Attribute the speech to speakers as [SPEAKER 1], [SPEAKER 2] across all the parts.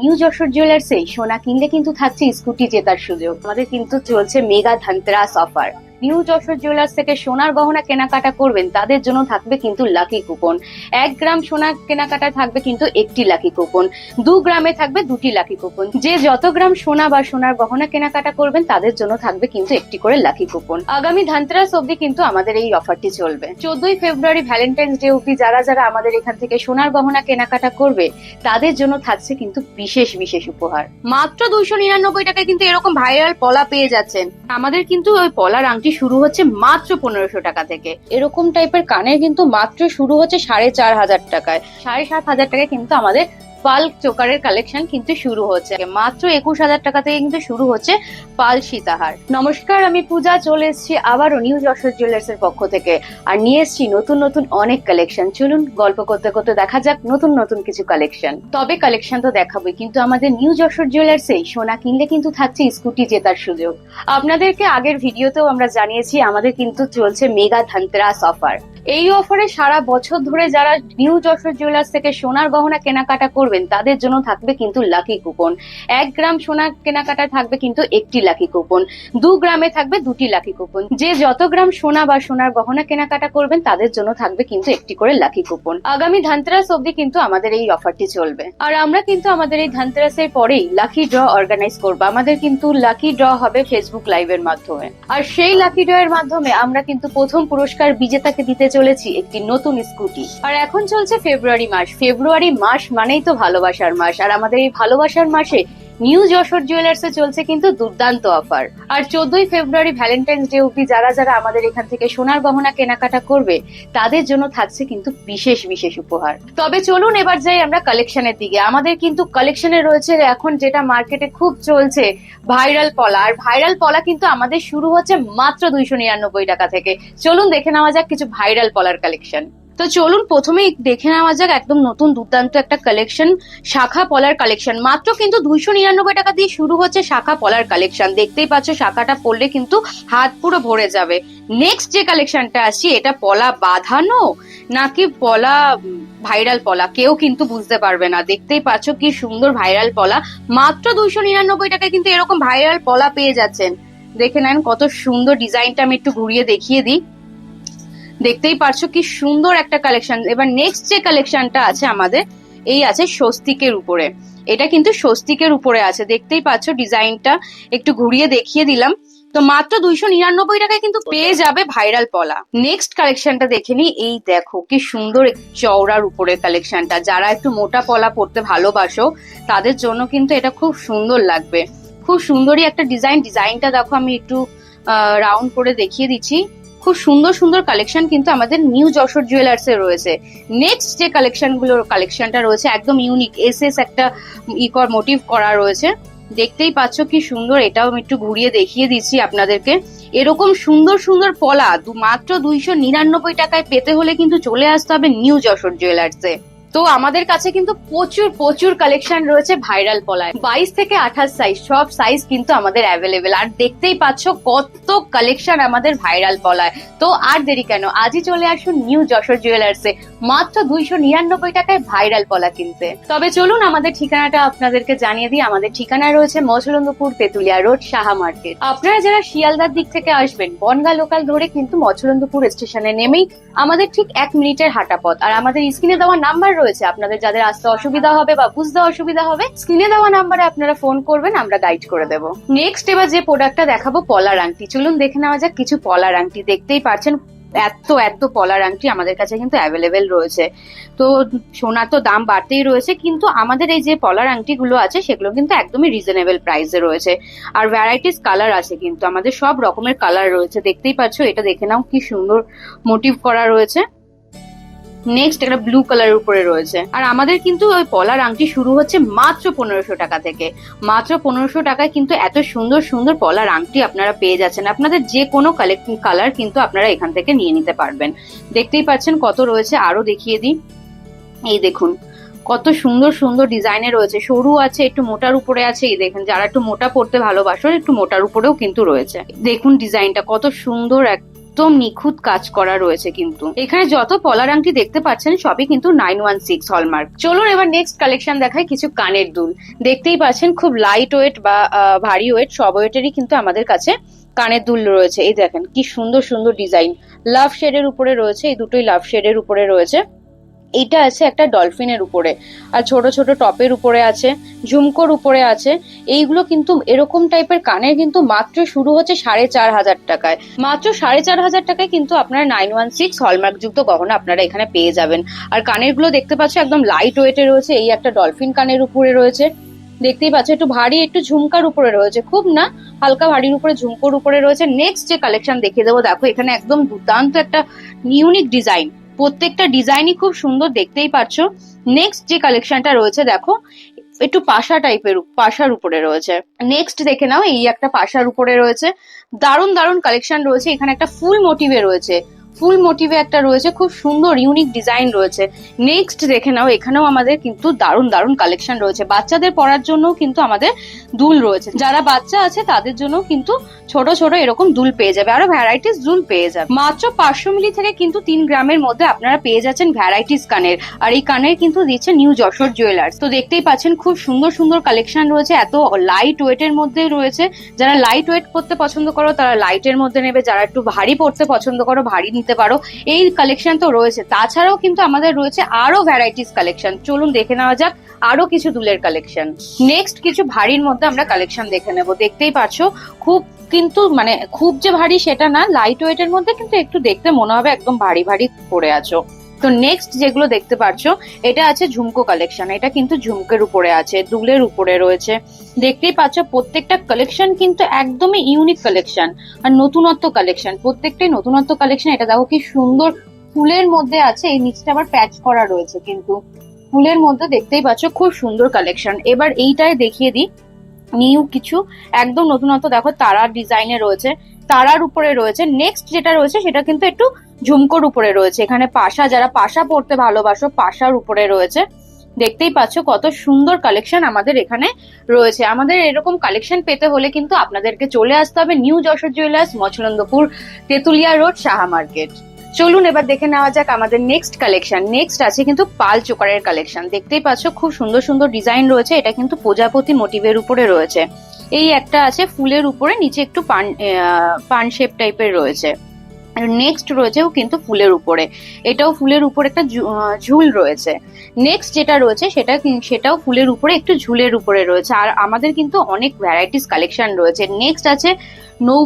[SPEAKER 1] New Jessore জুয়েলার্সে সোনা কিনলে কিন্তু থাকছে স্কুটি জেতার সুযোগ। আমাদের কিন্তু চলছে mega Dhanteras offer new Jessore jewellers থেকে সোনার গহনা কেনাকাটা করবেন, তাদের জন্য থাকবে কিন্তু লাকি কুপন এক গ্রাম সোনা কেনাকাটা থাকবে কিন্তু একটি লাকি কুপন দু গ্রামে থাকবে দুটি লাকি কুপন যে যত গ্রাম সোনা বা সোনার গহনা কেনাকাটা করবেন, তাদের জন্য থাকবে কিন্তু একটি করে লাকি কুপন আগামী ধানতেরাস অবধি কিন্তু আমাদের এই অফারটি চলবে। চোদ্দই ফেব্রুয়ারি ভ্যালেন্টাইন্স ডে অবধি যারা যারা আমাদের এখান থেকে সোনার গহনা কেনাকাটা করবে, তাদের জন্য থাকছে কিন্তু বিশেষ বিশেষ উপহার। মাত্র দুইশো নিরানব্বই টাকায় কিন্তু এরকম ভাইরাল পলা পেয়ে যাচ্ছেন। আমাদের কিন্তু ওই পলার আংটি শুরু হচ্ছে মাত্র পনেরোশো টাকা থেকে। এরকম টাইপের কানের কিন্তু মাত্র শুরু হচ্ছে সাড়ে চার হাজার টাকায়। সাড়ে সাত হাজার টাকায় কিন্তু আমাদের পাল্ক চোকারের কালেকশন কিন্তু শুরু হচ্ছে। মাত্র একুশ হাজার টাকা থেকে কিন্তু শুরু হচ্ছে পাল সীতাহার। নমস্কার, আমি পূজা, চলে এসেছি আবারও নিউ যশোর জুয়েলার্স এর পক্ষ থেকে। আর নিয়ে এসেছি নতুন নতুন অনেক কালেকশন চলুন গল্প করতে করতে দেখা যাক নতুন নতুন কিছু কালেকশন তবে কালেকশন তো দেখাবোই, কিন্তু আমাদের নিউ যশোর জুয়েলার্সে সোনা কিনলে কিন্তু থাকছে স্কুটি জেতার সুযোগ। আপনাদেরকে আগের ভিডিওতেও আমরা জানিয়েছি, আমাদের কিন্তু চলছে মেগা ধানতেরাস অফার এই অফারে সারা বছর ধরে যারা নিউ যশোর জুয়েলার্স থেকে সোনার গহনা কেনাকাটা করবেন, তাদের জন্য থাকবে কিন্তু লাকি কুপন এক গ্রাম সোনা কেনাকাটা থাকবে কিন্তু একটি লাকি কুপন দু গ্রামে থাকবে দুটি লাকি কুপন যে যত গ্রাম সোনা বা সোনার গহনা কেনাকাটা করবেন, তাদের জন্য থাকবে কিন্তু একটি করে লাকি কুপন আগামী ধানতেরাস অবধি কিন্তু আমাদের এই অফারটি চলবে। আর আমরা কিন্তু আমাদের এই ধানতেরাসের পরেই লাকি ড্র অর্গানাইজ করব। আমাদের কিন্তু লাকি ড্র হবে ফেসবুক লাইভের মাধ্যমে। আর সেই লাকি ড্র এর মাধ্যমে আমরা কিন্তু প্রথম পুরস্কার বিজেতাকে দিতে চলেছি একটি নতুন স্কুটি আর এখন চলছে ফেব্রুয়ারি মাস। ফেব্রুয়ারি মাস মানেই তো ভালোবাসার মাস। আর আমাদের এই ভালোবাসার মাসে নিউ যশোর জুয়েলার্স এ চলছে কিন্তু দুর্দান্ত অফার। আর চোদ্দই ফেব্রুয়ারি ভ্যালেন্টাইন্স ডে অব্দি যারা যারা আমাদের এখান থেকে সোনার গহনা কেনাকাটা করবে, তাদের জন্য থাকছে কিন্তু বিশেষ বিশেষ উপহার। তবে চলুন এবার যাই আমরা কালেকশনের দিকে। আমাদের কিন্তু কালেকশনে রয়েছে এখন যেটা মার্কেটে খুব চলছে, ভাইরাল পলা। আর ভাইরাল পলা কিন্তু আমাদের শুরু হচ্ছে মাত্র দুইশো নিরানব্বই টাকা থেকে। চলুন দেখে নেওয়া যাক কিছু ভাইরাল পলার কালেকশন। তো চলুন প্রথমেই দেখে নেওয়া যাক একদম নতুন দুর্দান্ত একটা কালেকশন শাখা পলার কালেকশন মাত্র কিন্তু দুইশো নিরানব্বই টাকা দিয়ে শুরু হচ্ছে শাখা পলার কালেকশন দেখতেই পাচ্ছ, শাখাটা পড়লে কিন্তু হাত পুরো ভরে যাবে। নেক্সট যে কালেকশনটা আসছে এটা পলা বাঁধানো নাকি পলা ভাইরাল পলা? কেউ কিন্তু বুঝতে পারবে না। দেখতেই পাচ্ছ কি সুন্দর ভাইরাল পলা। মাত্র দুইশো নিরানব্বই টাকায় কিন্তু এরকম ভাইরাল পলা পেয়ে যাচ্ছেন। দেখে নেন কত সুন্দর ডিজাইনটা আমি একটু ঘুরিয়ে দেখিয়ে দিই। দেখতেই পারছ কি সুন্দর একটা কালেকশন এবার নেক্সট যে কালেকশনটা আছে আমাদের এই আছে স্বস্তিকের উপরে। এটা কিন্তু স্বস্তিকের উপরে আছে। দেখতেই পাচ্ছ ডিজাইনটা একটু ঘুরিয়ে দেখিয়ে দিলাম। তো মাত্র দুইশো নিরানব্বই টাকায় কিন্তু পেয়ে যাবে ভাইরাল পলা। নেক্সট কালেকশনটা দেখে নি এই দেখো কি সুন্দর চওড়ার উপরে কালেকশনটা যারা একটু মোটা পলা পড়তে ভালোবাসো তাদের জন্য কিন্তু এটা খুব সুন্দর লাগবে। খুব সুন্দরই একটা ডিজাইন ডিজাইনটা দেখো আমি একটু রাউন্ড করে দেখিয়ে দিচ্ছি। খুব সুন্দর সুন্দর কালেকশন কিন্তু আমাদের নিউ যশোর জুয়েলার্স এ রয়েছে। নেক্সট যে কালেকশনগুলোর কালেকশনটা রয়েছে, একদম ইউনিক এস এস একটা ইকর মোটিভ করা রয়েছে। দেখতেই পাচ্ছ কি সুন্দর, এটাও আমি একটু ঘুরিয়ে দেখিয়ে দিচ্ছি আপনাদেরকে। এরকম সুন্দর সুন্দর পলা মাত্র দুইশো নিরানব্বই টাকায় পেতে হলে কিন্তু চলে আসতে হবে নিউ যশোর জুয়েলার্সে তো আমাদের কাছে কিন্তু প্রচুর প্রচুর কালেকশন রয়েছে ভাইরাল পলায়। বাইশ থেকে আঠাশ সাইজ সব সাইজ কিন্তু আমাদের অ্যাভেলেবেল আর দেখতেই পাচ্ছ কত কালেকশন আমাদের ভাইরাল পলায়। তো আর দেরি কেন? আজই চলে আসুন নিউ যশোর জুয়েলার্সে মাত্র দুইশো নিরানব্বই টাকায় ভাইরাল পলা কিনতে। তবে চলুন আমাদের ঠিকানাটা আপনাদেরকে জানিয়ে দিই। আমাদের ঠিকানা রয়েছে মছলন্দপুর তেতুলিয়া রোড, সাহা মার্কেট। আপনারা যারা শিয়ালদার দিক থেকে আসবেন, বনগা লোকাল ধরে কিন্তু মছলন্দপুর স্টেশনে নেমেই আমাদের ঠিক এক মিনিটের হাঁটা পথ আর আমাদের স্ক্রিনে দেওয়া নাম্বার রয়েছে। আপনাদের যাদের আসতে অসুবিধা হবে বা বুঝতে অসুবিধা হবে স্ক্রিনে দেওয়া নাম্বারে আপনারা ফোন করবেন, আমরা গাইড করে দেবো। নেক্সট এবার যে প্রোডাক্টটা দেখাবো, পলার আংটি। চলুন দেখে নেওয়া যাক, কিছু পলার আংটি দেখতেই পারছেন এত এত পলার আংটি আমাদের কাছে কিন্তু অ্যাভেলেবেল রয়েছে। তো সোনার তো দাম বাড়তেই রয়েছে, কিন্তু আমাদের এই যে পলার আংটিগুলো আছে, সেগুলো কিন্তু একদমই রিজনেবল প্রাইসে রয়েছে। আর ভ্যারাইটিস কালার আছে কিন্তু, আমাদের সব রকমের কালার রয়েছে। দেখতেই পাচ্ছ, এটা দেখে নাও কি সুন্দর মোটিভ করা রয়েছে। নেক্সট একটা ব্লু কালারের উপরে রয়েছে। আর আমাদের কিন্তু ওই পলার আংটি শুরু হচ্ছে মাত্র পনেরোশো টাকা থেকে। মাত্র পনেরোশো টাকায় কিন্তু এত সুন্দর সুন্দর পলার আংটি আপনারা পেয়ে যাচ্ছেন। আপনাদের যে কোনো কালার কিন্তু আপনারা এখান থেকে নিয়ে নিতে পারবেন। দেখতেই পাচ্ছেন কত রয়েছে আরও দেখিয়ে দিই। এই দেখুন, কত সুন্দর সুন্দর ডিজাইনে রয়েছে। সরু আছে, একটু মোটার উপরে আছে। এই দেখুন, যারা একটু মোটা পড়তে ভালোবাসো, একটু মোটার উপরেও কিন্তু রয়েছে। দেখুন ডিজাইনটা কত সুন্দর এক একদম নিখুঁত কাজ করা রয়েছে কিন্তু। এখানে যত পলার আংটি দেখতে পাচ্ছেন, সবই কিন্তু নাইন ওয়ান সিক্স হলমার্ক। চলুন এবার নেক্সট কালেকশন দেখায় কিছু কানের দুল। দেখতেই পাচ্ছেন খুব লাইট ওয়েট বা ভারী ওয়েট সব ওয়েটেরই কিন্তু আমাদের কাছে কানের দুল রয়েছে। এই দেখেন, কি সুন্দর সুন্দর ডিজাইন লাভ শেডের উপরে রয়েছে, এই দুটোই লাভ শেডের উপরে রয়েছে। এইটা আছে একটা ডলফিনের উপরে। আর ছোট ছোট টপের উপরে আছে, ঝুমকোর উপরে আছে। এইগুলো কিন্তু এরকম টাইপের কানের কিন্তু মাত্র শুরু হচ্ছে সাড়ে চার হাজার টাকায়। মাত্র সাড়ে চার হাজার টাকায় কিন্তু আপনার নাইন ওয়ান সিক্স হলমার্ক যুক্ত গহনা আপনারা এখানে পেয়ে যাবেন। আর কানেরগুলো দেখতে পাচ্ছ একদম লাইট ওয়েটে রয়েছে, এই একটা ডলফিন কানের উপরে রয়েছে। দেখতেই পাচ্ছ, একটু ভারী, একটু ঝুমকার উপরে রয়েছে। খুব না, হালকা ভারীর উপরে, ঝুমকোর উপরে রয়েছে। নেক্সট যে কালেকশন দেখিয়ে দেবো, দেখো এখানে একদম দুর্দান্ত একটা ইউনিক ডিজাইন প্রত্যেকটা ডিজাইনই খুব সুন্দর দেখতেই পাচ্ছ নেক্সট যে কালেকশনটা রয়েছে, দেখো, একটু পাশা টাইপের পাশার উপরে রয়েছে। নেক্সট দেখে নাও, এই একটা পাশার উপরে রয়েছে। দারুণ দারুণ কালেকশন রয়েছে। এখানে একটা ফুল মোটিভে রয়েছে। ফুল মোটিভে একটা রয়েছে, খুব সুন্দর ইউনিক ডিজাইন রয়েছে। নেক্সট দেখে নাও, এখানেও আমাদের কিন্তু দারুণ দারুণ কালেকশন রয়েছে। বাচ্চাদের পড়ার জন্য কিন্তু আমাদের দুল রয়েছে। যারা বাচ্চা আছে, তাদের জন্য কিন্তু ছোট ছোট এরকম দুল পেয়ে যাবে। আরও ভ্যারাইটিস দুল পেয়ে যাবে। মাত্র পাঁচশো মিলি থেকে কিন্তু তিন গ্রামের মধ্যে আপনারা পেয়ে যাচ্ছেন ভ্যারাইটিস কানের। আর এই কানের কিন্তু দিচ্ছে নিউ যশোর জুয়েলার্স তো দেখতেই পাচ্ছেন, খুব সুন্দর সুন্দর কালেকশন রয়েছে। এত লাইট ওয়েটের মধ্যে রয়েছে। যারা লাইট ওয়েট করতে পছন্দ করো, তারা লাইটের মধ্যে নেবে। যারা একটু ভারী পড়তে পছন্দ করো, ভারী নিতে পারো। এই কালেকশন তো রয়েছে। তাছাড়াও কিন্তু আমাদের রয়েছে আরও ভ্যারাইটিস কালেকশন চলুন দেখে নেওয়া যাক আরও কিছু দুলের কালেকশন নেক্সট কিছু ভারীর মধ্যে আমরা কালেকশন দেখে নেব। দেখতেই পাচ্ছ, খুব কিন্তু মানে খুব যে ভারী সেটা না লাইট ওয়েটের মধ্যে কিন্তু একটু দেখতে মনে হবে, একদম ভারী ভারী পরে আছো। তো নেক্সট যেগুলো দেখতে পাচ্ছ এটা আছে ঝুমকো কালেকশন এটা কিন্তু ঝুমকের উপরে আছে, দুলের উপরে রয়েছে। দেখতেই পাচ্ছ প্রত্যেকটা কালেকশন কিন্তু একদমই ইউনিক কালেকশন আর নতুনত্ব কালেকশন প্রত্যেকটাই নতুনত্ব কালেকশন এটা দেখো কি সুন্দর ফুলের মধ্যে আছে, এই নিচটা আবার প্যাচ করা রয়েছে কিন্তু। ফুলের মধ্যে দেখতেই পাচ্ছ খুব সুন্দর কালেকশন এবার এইটাই দেখিয়ে দিই, নিউ কিছু, একদম নতুনত্ব দেখো, তারার ডিজাইনে রয়েছে, তারার উপরে রয়েছে। নেক্সট যেটা রয়েছে, সেটা কিন্তু একটু ঝুমকোর উপরে রয়েছে। এখানে পাশা, যারা পাশা পড়তে ভালোবাসো, পাশার উপরে রয়েছে। দেখতেই পাচ্ছ কত সুন্দর কালেকশন আমাদের এখানে রয়েছে। আমাদের এরকম কালেকশন পেতে হলে কিন্তু আপনাদেরকে চলে আসতে হবে new Jessore jewellers Machhlandapur Tetulia road Saha market চলুন এবার দেখে নেওয়া যাক আমাদের নেক্সট কালেকশন নেক্সট আছে কিন্তু পাল চোকারের কালেকশন দেখতেই পাচ্ছ খুব সুন্দর সুন্দর ডিজাইন রয়েছে। এটা কিন্তু প্রজাপতি মোটিভের উপরে রয়েছে। এই একটা আছে ফুলের উপরে, নিচে একটু পান পান শেপ টাইপের রয়েছে। নেক্সট রয়েছেও কিন্তু ফুলের উপরে। এটাও ফুলের উপরে একটা ঝুল রয়েছে। নেক্সট যেটা রয়েছে, সেটা সেটাও ফুলের উপরে, একটু ঝুলের উপরে রয়েছে। আর আমাদের কিন্তু অনেক ভ্যারাইটিস কালেকশন রয়েছে। নেক্সট আছে নৌ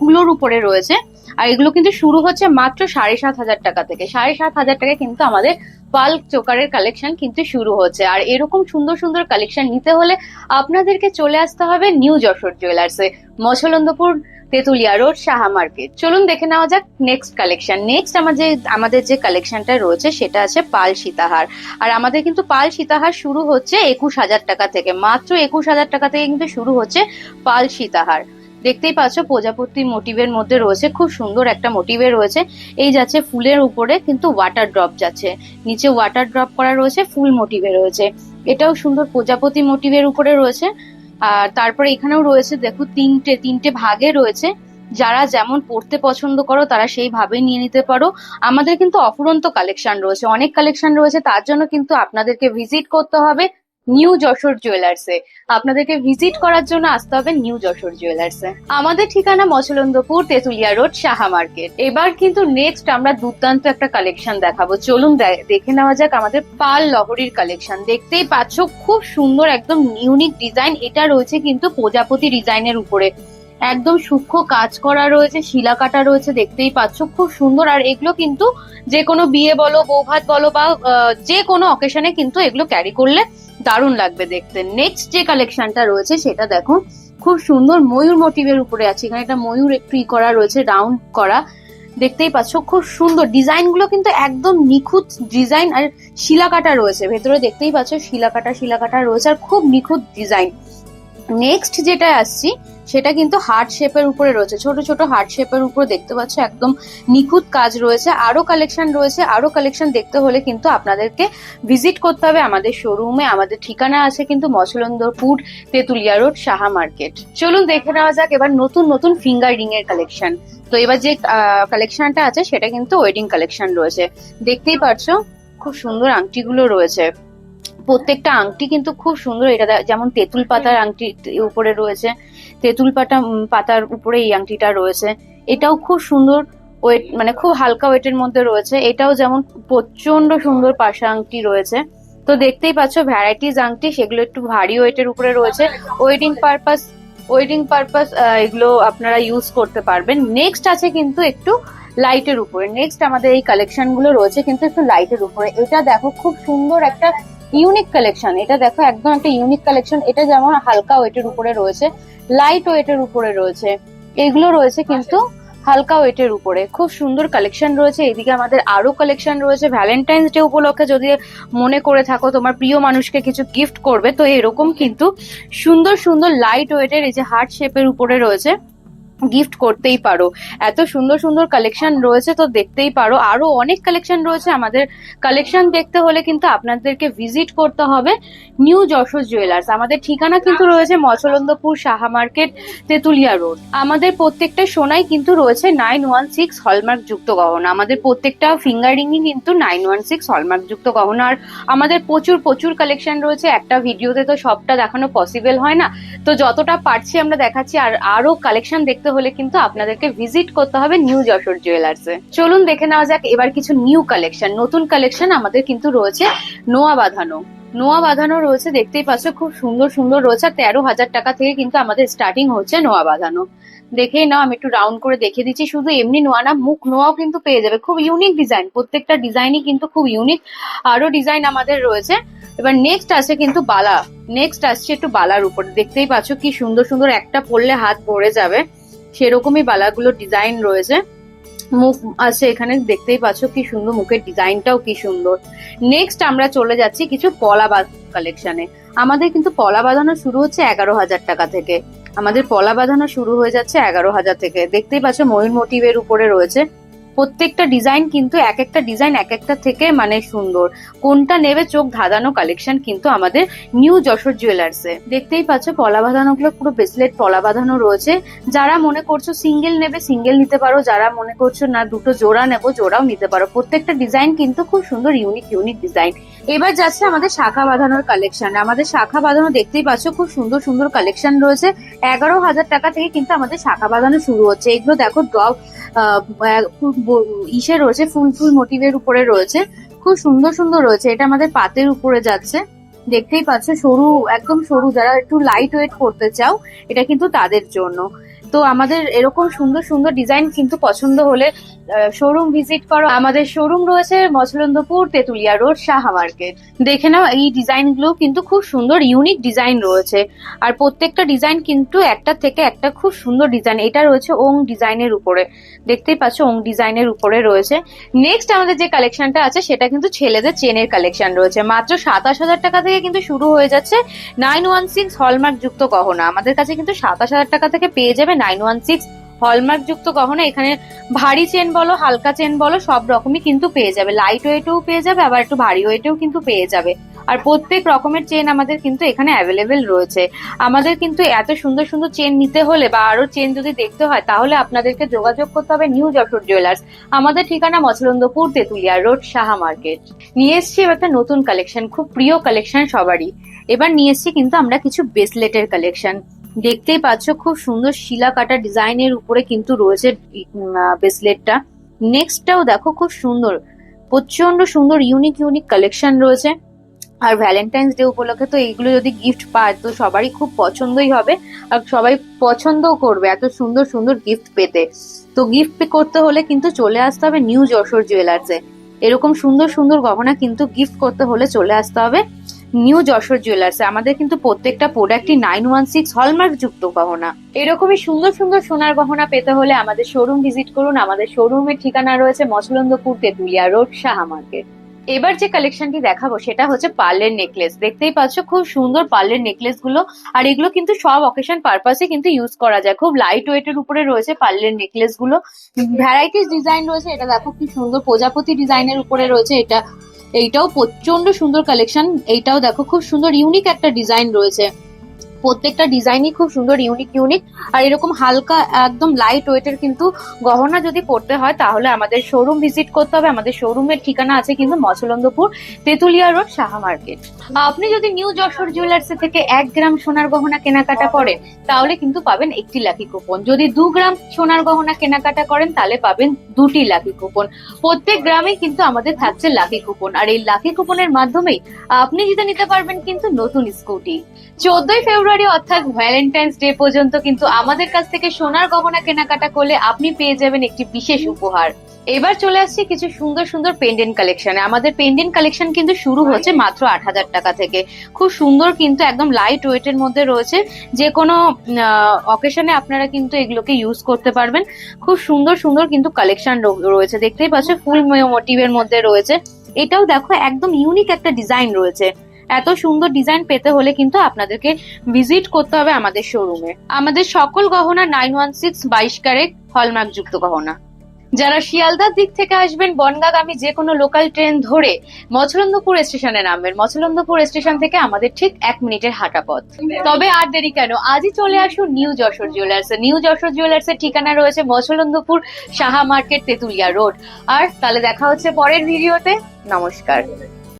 [SPEAKER 1] কুলোর উপরে রয়েছে। আর এগুলো কিন্তু শুরু হচ্ছে মাত্র সাড়ে সাত হাজার টাকা থেকে। সাড়ে সাত হাজার টাকা কিন্তু আমাদের পাল্ক চোকারের কালেকশন কিন্তু শুরু হচ্ছে। আর এরকম সুন্দর সুন্দর কালেকশন নিতে হলে আপনাদেরকে চলে আসতে হবে নিউ যশোর জুয়েলার্সে মছলন্দপুর তেতুলিয়া রোড, সাহা মার্কেট। চলুন দেখে নেওয়া যাক নেক্সট কালেকশন নেক্সট আমাদের আমাদের যে কালেকশনটা রয়েছে সেটা আছে পাল সীতাহার। আর আমাদের কিন্তু পাল সীতাহার শুরু হচ্ছে একুশ হাজার টাকা থেকে। মাত্র একুশ হাজার টাকা থেকে কিন্তু শুরু হচ্ছে পাল সীতাহার। দেখতেই পাচ্ছ প্রজাপতি মোটিভের মধ্যে রয়েছে, খুব সুন্দর একটা মোটিভে রয়েছে। এই যাচ্ছে ফুলের উপরে কিন্তু ওয়াটার ড্রপ যাচ্ছে। নিচে ওয়াটার ড্রপ করা রয়েছে, ফুল মোটিভে রয়েছে। এটাও সুন্দর প্রজাপতি মোটিভের উপরে রয়েছে। আর তারপরে এখানেও রয়েছে, দেখো, তিনটে তিনটে ভাগে রয়েছে। যারা যেমন পড়তে পছন্দ করো, তারা সেইভাবে নিয়ে নিতে পারো। আমাদের কিন্তু অফুরন্ত কালেকশন রয়েছে। অনেক কালেকশন রয়েছে, তার জন্য কিন্তু আপনাদেরকে ভিজিট করতে হবে। নিউ যশোর জুয়েলার্সে আপনাদেরকে ভিজিট করার জন্য আসতে হবে নিউ যশোর জুয়েলার্সে আমাদের ঠিকানা মচলন্দপুর, তেতুলিয়া রোড, সাহা মার্কেট। এবার কিন্তু নেক্সট আমরা দুর্দান্ত একটা কালেকশন দেখাবো। চলুন দেখে নেওয়া যাক আমাদের পাল লহরির কালেকশন দেখতেই পাচ্ছ, খুব সুন্দর, একদম ইউনিক ডিজাইন এটা রয়েছে কিন্তু প্রজাপতি ডিজাইনের উপরে। একদম সূক্ষ্ম কাজ করা রয়েছে, শিলা কাটা রয়েছে, দেখতেই পাচ্ছ, খুব সুন্দর। আর এগুলো কিন্তু যে কোনো বিয়ে বলো, বৌভাত বলো বা যে কোনো অকেশনে কিন্তু এগুলো ক্যারি করলে দারুণ লাগবে দেখতে। নেক্সট যে কালেকশনটা রয়েছে, সেটা দেখো। খুব সুন্দর ময়ূর মোটিভের উপরে আছে। এখানে একটা ময়ূর একটু ই করা রয়েছে রাউন্ড করা। দেখতেই পাচ্ছ, খুব সুন্দর। ডিজাইনগুলো কিন্তু একদম নিখুঁত ডিজাইন আর শিলাকাটা রয়েছে। ভেতরে দেখতেই পাচ্ছ, শিলাকাটা শিলাকাটা শিলা কাটা রয়েছে আর খুব নিখুঁত ডিজাইন নেক্সট যেটা আসছি, সেটা কিন্তু হার্ট শেপের উপরে রয়েছে। ছোট ছোট হার্ট শেপের উপরে দেখতে পাচ্ছ, একদম নিখুঁত কাজ রয়েছে। আরও কালেকশন রয়েছে, আরও কালেকশন দেখতে হলে কিন্তু আপনাদেরকে ভিজিট করতে হবে আমাদের শোরুমে আমাদের ঠিকানা আছে কিন্তু মছলন্দরপুর তেতুলিয়া রোড সাহা মার্কেট চলুন দেখে নেওয়া যাক এবার নতুন নতুন ফিঙ্গার রিং এর কালেকশন তো এবার যে কালেকশনটা আছে, সেটা কিন্তু ওয়েডিং কালেকশন রয়েছে। দেখতেই পাচ্ছ খুব সুন্দর আংটিগুলো রয়েছে। প্রত্যেকটা আংটি কিন্তু খুব সুন্দর এটা যেমন তেঁতুল পাতার আংটি উপরে রয়েছে তেঁতুল পাতা পাতার উপরে এই আংটিটা রয়েছে। এটাও খুব সুন্দর ওয়েট মানে খুব হালকা ওয়েটের মধ্যে রয়েছে। এটাও যেমন প্রচণ্ড সুন্দর পাশা আংটি রয়েছে। তো দেখতেই পাচ্ছ ভ্যারাইটিস আংটি সেগুলো একটু ভারী ওয়েটের উপরে রয়েছে। ওয়েডিং পারপাস ওয়েডিং পারপাস এগুলো আপনারা ইউজ করতে পারবেন। নেক্সট আছে কিন্তু একটু লাইটের উপরে। নেক্সট আমাদের এই কালেকশনগুলো রয়েছে কিন্তু একটু লাইটের উপরে। এটা দেখো খুব সুন্দর একটা ইউনিক কালেকশন এটা দেখো, একদম একটা ইউনিক কালেকশন এটা যেমন হালকা ওয়েটের উপরে রয়েছে লাইট ওয়েটের উপরে রয়েছে, এগুলো রয়েছে কিন্তু হালকা ওয়েটের উপরে। খুব সুন্দর কালেকশন রয়েছে। এদিকে আমাদের আরও কালেকশন রয়েছে। ভ্যালেন্টাইন্স ডে উপলক্ষে যদি মনে করে থাকো, তোমার প্রিয় মানুষকে কিছু গিফট করবে, তো এরকম কিন্তু সুন্দর সুন্দর লাইট ওয়েটের এই যে হার্ট শেপের উপরে রয়েছে। গিফট করতেই পারো। এত সুন্দর সুন্দর কালেকশন রয়েছে, তো দেখতেই পারো। আরও অনেক কালেকশন রয়েছে। আমাদের কালেকশন দেখতে হলে কিন্তু আপনাদেরকে ভিজিট করতে হবে নিউ যশোর জুয়েলার্স আমাদের ঠিকানা কিন্তু রয়েছে মচলন্দপুর সাহা মার্কেট, তেতুলিয়া রোড। আমাদের প্রত্যেকটা সোনাই কিন্তু রয়েছে নাইন ওয়ান সিক্স হলমার্ক যুক্ত গহনা। আমাদের প্রত্যেকটা ফিঙ্গারিংই কিন্তু নাইন ওয়ান সিক্স হলমার্ক যুক্ত গহনা। আর আমাদের প্রচুর প্রচুর কালেকশন রয়েছে। একটা ভিডিওতে তো সবটা দেখানো পসিবল হয় না। তো যতটা পারছি আমরা দেখাচ্ছি। আর আরও কালেকশন দেখতে হলে কিন্তু আপনাদেরকে ভিজিট করতে হবে নিউ যশোর জুয়েলার্সে চলুন দেখে নেওয়া যাক, এবার কিছু নিউ কালেকশন নতুন কালেকশন আমাদের কিন্তু রয়েছে নোয়া বাঁধানো। নোয়া বাঁধানো রয়েছে, দেখতেই পাচ্ছ, খুব সুন্দর সুন্দর রয়েছে, আর তেরো হাজার টাকা থেকে কিন্তু আমাদের স্টার্টিং হচ্ছে নোয়া বাঁধানো। দেখেই নাও, আমি একটু রাউন্ড করে দেখে দিচ্ছি, শুধু এমনি নোয়া না, মুখ নোয়াও কিন্তু পেয়ে যাবে। খুব ইউনিক ডিজাইন প্রত্যেকটা ডিজাইনই কিন্তু খুব ইউনিক আরও ডিজাইন আমাদের রয়েছে। এবার নেক্সট আছে কিন্তু বালা। নেক্সট আসছে একটু বালার উপর। দেখতেই পাচ্ছ, কি সুন্দর সুন্দর একটা পরলে হাত ভরে যাবে। সেরকমই বালাগুলো ডিজাইন রয়েছে। মুখ আছে এখানে, দেখতেই পাচ্ছ কি সুন্দর মুখের ডিজাইনটাও কি সুন্দর। নেক্সট আমরা চলে যাচ্ছি কিছু পলা কালেকশনে আমাদের কিন্তু পলা বাঁধানো শুরু হচ্ছে এগারো হাজার টাকা থেকে। আমাদের পলা বাঁধানো শুরু হয়ে যাচ্ছে এগারো হাজার থেকে। দেখতেই পাচ্ছ ময়ূর মোটিভের উপরে রয়েছে। প্রত্যেকটা ডিজাইন কিন্তু এক একটা ডিজাইন এক একটা থেকে মানে সুন্দর। কোনটা নেবে চোখ ধাঁধানো কালেকশন কিন্তু আমাদের নিউ যশোর জুয়েলার্সে দেখতেই পাচ্ছ পলা বাঁধানো গুলো পুরো ব্রেসলেট পলা বাঁধানো রয়েছে। যারা মনে করছ সিঙ্গেল নেবে সিঙ্গেল নিতে পারো। যারা মনে করছ না দুটো জোড়া নেব, জোড়াও নিতে পারো। প্রত্যেকটা ডিজাইন কিন্তু খুব সুন্দর ইউনিক ইউনিক ডিজাইন এবার যাচ্ছে আমাদের শাখা বাঁধানোর কালেকশন আমাদের শাখা বাঁধানো দেখতেই পাচ্ছ খুব সুন্দর সুন্দর কালেকশন রয়েছে। এগারো হাজার টাকা থেকে কিন্তু আমাদের শাখা বাঁধানো শুরু হচ্ছে। এগুলো দেখো ডব ইসে রয়েছে, ফুল ফুল মোটিভের উপরে রয়েছে। খুব সুন্দর সুন্দর রয়েছে, এটা আমাদের পাতের উপরে যাচ্ছে। দেখতেই পাচ্ছ, সরু, একদম সরু, যারা একটু লাইট ওয়েট করতে চাও, এটা কিন্তু তাদের জন্য। তো আমাদের এরকম সুন্দর সুন্দর ডিজাইন কিন্তু পছন্দ হলে শোরুম ভিজিট করো। আমাদের শোরুম রয়েছে মছলন্দপুর তেতুলিয়া রোড সাহা মার্কেট দেখে নাও, এই ডিজাইনগুলো কিন্তু খুব সুন্দর ইউনিক ডিজাইন রয়েছে। আর প্রত্যেকটা ডিজাইন কিন্তু একটা থেকে একটা খুব সুন্দর ডিজাইন এটা রয়েছে ওং ডিজাইনের উপরে। দেখতেই পাচ্ছ, ওং ডিজাইনের উপরে রয়েছে। নেক্সট আমাদের যে কালেকশনটা আছে, সেটা কিন্তু ছেলেদের চেনের কালেকশন রয়েছে। মাত্র সাতাশ হাজার টাকা থেকে কিন্তু শুরু হয়ে যাচ্ছে নাইন ওয়ান সিক্স হলমার্ক যুক্ত গহনা। আমাদের কাছে কিন্তু সাতাশ হাজার টাকা থেকে পেয়ে যাবে নাইন ওয়ান সিক্স হলমার্ক যুক্ত গহনা, এখানে ভারী চেন বলো, হালকা চেন বলো, সব রকমই কিন্তু পেয়ে যাবে। লাইট ওয়েটেও পেয়ে যাবে, আবার একটু ভারী ওয়েটেও কিন্তু পেয়ে যাবে। আর প্রত্যেক রকমের চেন আমাদের কিন্তু এখানে অ্যাভেলেবেল রয়েছে। আমাদের কিন্তু এত সুন্দর সুন্দর চেন নিতে হলে বা আরও চেন যদি দেখতে হয়, তাহলে আপনাদেরকে যোগাযোগ করতে হবে নিউ যশোর জুয়েলার্স আমাদের ঠিকানা মছলন্দপুর তেতুলিয়া রোড, সাহা মার্কেট। নিয়ে এসছি এবার একটা নতুন কালেকশন খুব প্রিয় কালেকশন সবারই। এবার নিয়ে এসছি কিন্তু আমরা কিছু ব্রেসলেটের কালেকশন দেখতেই পাচ্ছ, খুব সুন্দর শিলা কাটা ডিজাইনের উপরে কিন্তু রয়েছে ব্রেসলেটটা নেক্সটটাও দেখো, খুব সুন্দর। প্রচণ্ড সুন্দর ইউনিক ইউনিক কালেকশন রয়েছে। আর ভ্যালেন্টাইন্স ডে উপলক্ষে তো এইগুলো যদি গিফট পায়, তো সবারই খুব পছন্দই হবে। আর সবাই পছন্দও করবে, এত সুন্দর সুন্দর গিফট পেতে। তো গিফট করতে হলে কিন্তু চলে আসতে হবে নিউ যশোর জুয়েলার্সে এরকম সুন্দর সুন্দর গহনা কিন্তু গিফট করতে হলে চলে আসতে হবে। নিউ যশোর জুয়েলার্স আমাদের কিন্তু প্রত্যেকটা প্রোডাক্টই নাইন ওয়ান সিক্স হলমার্ক যুক্ত গহনা। এরকমই সুন্দর সুন্দর সোনার গহনা পেতে হলে আমাদের শোরুম ভিজিট করুন। আমাদের শোরুমের ঠিকানা রয়েছে মছলন্দপুর তেতুলিয়া রোড সাহা মার্কেট এবার যে কালেকশনটি দেখাবো, সেটা হচ্ছে পার্লের নেকলেস দেখতেই পাচ্ছ খুব সুন্দর পার্লের নেকলেসগুলো। আর এগুলো কিন্তু সব অকেশন পারপাসে কিন্তু ইউজ করা যায়। খুব লাইট ওয়েটের উপরে রয়েছে পার্লের নেকলেসগুলো। ভ্যারাইটিস ডিজাইন রয়েছে, এটা দেখো কি সুন্দর প্রজাপতি ডিজাইনের উপরে রয়েছে এটা। এইটাও প্রচণ্ড সুন্দর কালেকশন এইটাও দেখো খুব সুন্দর ইউনিক একটা ডিজাইন রয়েছে। প্রত্যেকটা ডিজাইনই খুব সুন্দর ইউনিক ইউনিক আর এরকম হালকা, একদম লাইট ওয়েটের কিন্তু গহনা যদি পড়তে হয়, তাহলে আমাদের শোরুম ভিজিট করতে হবে। আমাদের শোরুমের ঠিকানা আছে কিন্তু মচলন্দপুর, তেতুলিয়া রোড, সাহা মার্কেট। আপনি যদি নিউ যশোর জুয়েলার্স থেকে এক গ্রাম সোনার গহনা কেনাকাটা করেন, তাহলে কিন্তু পাবেন একটি লাকি কুপন যদি দু গ্রাম সোনার গহনা কেনাকাটা করেন, তাহলে পাবেন দুটি লাকি কুপন প্রত্যেক গ্রামে কিন্তু আমাদের থাকছে লাকি কুপন আর এই লাকি কুপনের মাধ্যমেই আপনি জিতে নিতে পারবেন কিন্তু নতুন স্কুটি চোদ্দই ফেব্রুয়ারি অর্থাৎ ভ্যালেন্টাইন্স ডে পর্যন্ত কিন্তু আমাদের কাছ থেকে সোনার গহনা কেনাকাটা করলে আপনি পেয়ে যাবেন একটি বিশেষ উপহার। এবার চলে আসছে কিছু সুন্দর সুন্দর পেন্ডেন্ট কালেকশনে আমাদের পেন্ডেন্ট কালেকশন কিন্তু শুরু হচ্ছে মাত্র আট হাজার টাকা থেকে। খুব সুন্দর কিন্তু একদম লাইট ওয়েটের মধ্যে রয়েছে। যে কোনো অকেশনে আপনারা কিন্তু এগুলোকে ইউজ করতে পারবেন। খুব সুন্দর সুন্দর কিন্তু কালেকশন রয়েছে। দেখতেই পাচ্ছ ফুল মোটিভের মধ্যে রয়েছে। এটাও দেখো, একদম ইউনিক একটা ডিজাইন রয়েছে। এত সুন্দর ডিজাইন পেতে হলে কিন্তু আপনাদেরকে ভিজিট করতে হবে আমাদের শোরুমে আমাদের সকল গহনা নাইন ওয়ান সিক্স বাইশ ক্যারেট হলমার্ক যুক্ত গহনা। যারা শিয়ালদার দিক থেকে আসবেন, বনগাগামী যে কোনো লোকাল ট্রেন ধরে মছলন্দপুর স্টেশনে নামবেন। মছলন্দপুর স্টেশন থেকে আমাদের ঠিক এক মিনিটের হাঁটা পথ। তবে আর দেরি কেন? আজই চলে আসুন new Jessore jewellers new Jessore jewellers এর ঠিকানা রয়েছে মছলন্দপুর সাহা মার্কেট তেতুলিয়া রোড। আর তাহলে দেখা হচ্ছে পরের ভিডিওতে নমস্কার।